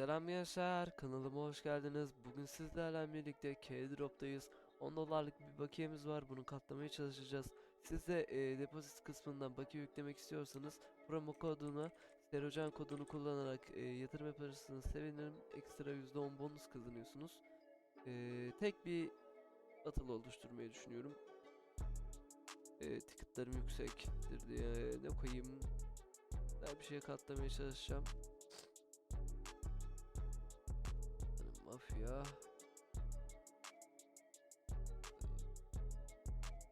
Selam gençler, kanalıma hoş geldiniz. Bugün sizlerle birlikte K-Drop'tayız. 10 dolarlık bir bakiyemiz var, bunu katlamaya çalışacağız. Siz de e, depozit kısmından bakiye yüklemek istiyorsanız promo kodunu, Serocan kodunu kullanarak e, yatırım yaparsanız sevinirim. Ekstra %10 bonus kazanıyorsunuz. E, tek bir atıl oluşturmayı düşünüyorum. E, ticketlarım yüksektir diye ne koyayım? Ben bir şeye katlamaya çalışacağım. Mafya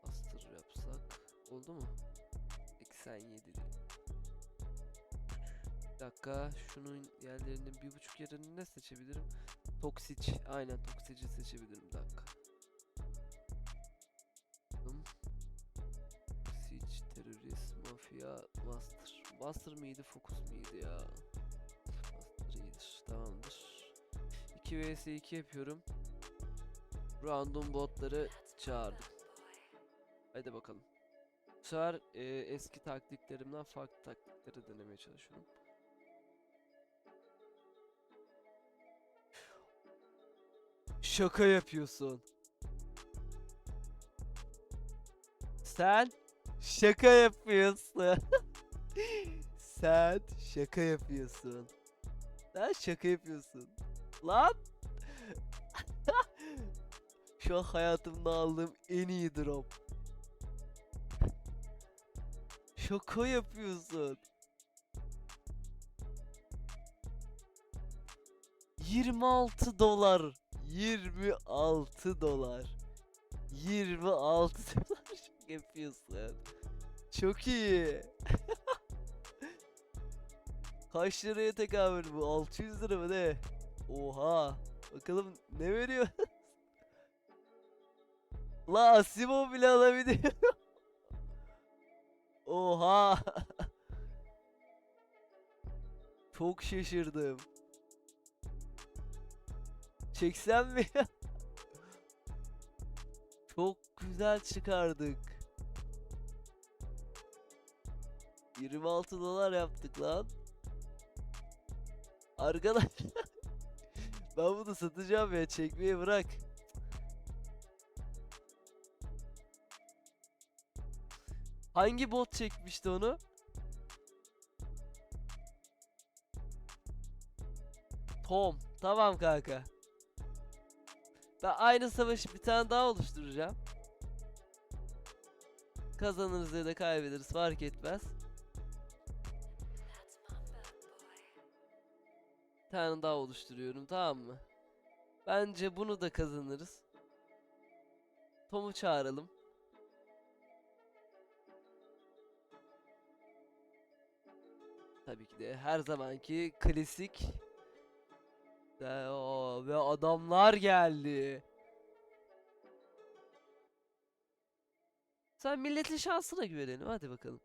Master yapsak oldu mu? 87 değil. Bir dakika şunun yerlerinin bir buçuk yerini ne seçebilirim? Toksic aynen Toksic'i seçebilirim bir dakika. Toksic, terörist, mafya, master. Master mıydı, fokus muydu ya? 2 vs 2 yapıyorum. Random botları çağırdım. Hadi bakalım. Bu sefer e, eski taktiklerimden farklı taktikleri denemeye çalışıyorum. Şaka yapıyorsun. Sen şaka yapıyorsun. Sen şaka yapıyorsun. Sen şaka yapıyorsun. Lan! Şu an hayatımda aldığım en iyi drop. Şaka yapıyorsun. 26 dolar. 26 dolar. 26 dolar yapıyorsun. Çok iyi. Kaç liraya tekabül bu? 600 lira mı ne? Oha. Bakalım ne veriyor? La Asimo bile alabiliyor. Oha. Çok şaşırdım. Çeksem mi? Çok güzel çıkardık. 26 dolar yaptık lan. Arkadaş ben bunu satacağım ya çekmeyi bırak. Hangi bot çekmişti onu? Tom. Tamam kanka. Ben aynı savaşı bir tane daha oluşturacağım. Kazanırız ya da kaybederiz fark etmez. Tane daha oluşturuyorum tamam mı? Bence bunu da kazanırız. Tom'u çağıralım. Tabii ki de her zamanki klasik. Ve, o, ve adamlar geldi. Sen milletin şansına güvenelim hadi bakalım.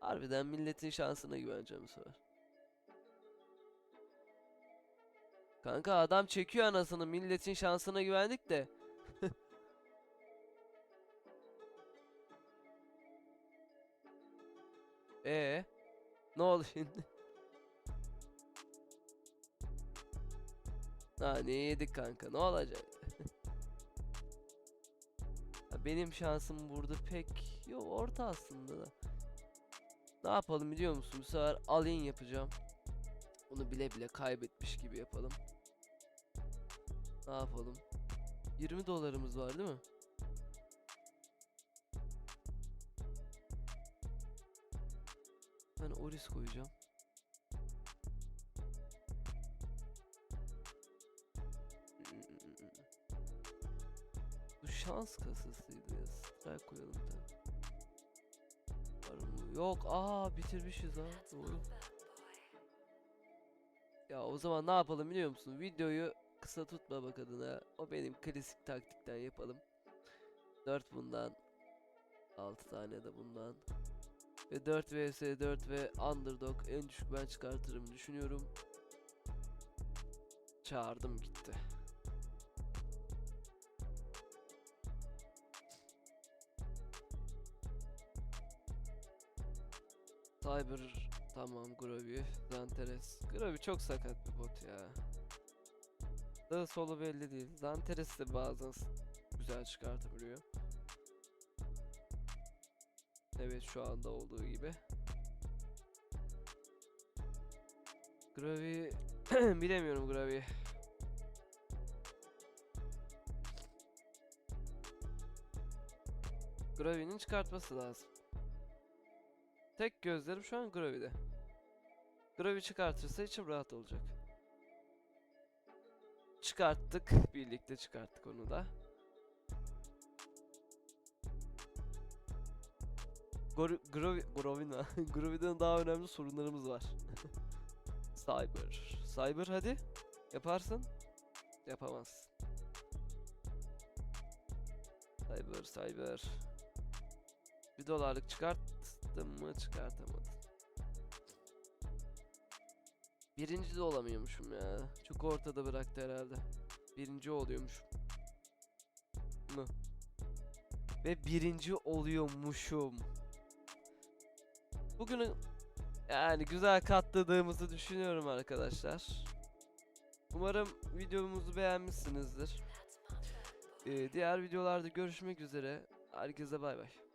Harbiden milletin şansına güveneceğim bu. Kanka adam çekiyor anasını milletin şansına güvendik de. Ee, ne oldu şimdi? Ha ne yedik kanka ne olacak? Benim şansım burada pek yok orta aslında da. Ne yapalım biliyor musun? Bu sefer all-in yapacağım. Onu bile bile kaybetmiş gibi yapalım. Ne yapalım? 20 dolarımız var değil mi? Ben Oris koyacağım. Bu şans kasasıydı ya. Strike koyalım tane. Var mı? Yok. Aa bitirmişiz ha. Doğru. Ya o zaman ne yapalım biliyor musun? Videoyu kısa tutmamak adına o benim klasik taktikten yapalım. 4 bundan 6 tane de bundan ve 4 vs 4 ve underdog en düşük ben çıkartırım düşünüyorum. Çağırdım gitti. Cyber Tamam Grovi, Zanteres. Grovi çok sakat bir bot ya. Sağı solu belli değil. Zanteres de bazen güzel çıkartabiliyor. Evet şu anda olduğu gibi. Grovi bilemiyorum Grovi. Gravi'nin çıkartması lazım. Tek gözlerim şu an Gravi'de. Gravi çıkartırsa içim rahat olacak. Çıkarttık. Birlikte çıkarttık onu da. Grovi Grovina. Grovi'den daha önemli sorunlarımız var. Cyber. Cyber hadi. Yaparsın. Yapamazsın. Cyber, Cyber. Bir dolarlık çıkarttım mı çıkartamadım. Birinci de olamıyormuşum ya. Çok ortada bıraktı herhalde. Birinci oluyormuşum. Mı? Ve birinci oluyormuşum. Bugünü yani güzel katladığımızı düşünüyorum arkadaşlar. Umarım videomuzu beğenmişsinizdir. Ee, diğer videolarda görüşmek üzere. Herkese bay bay.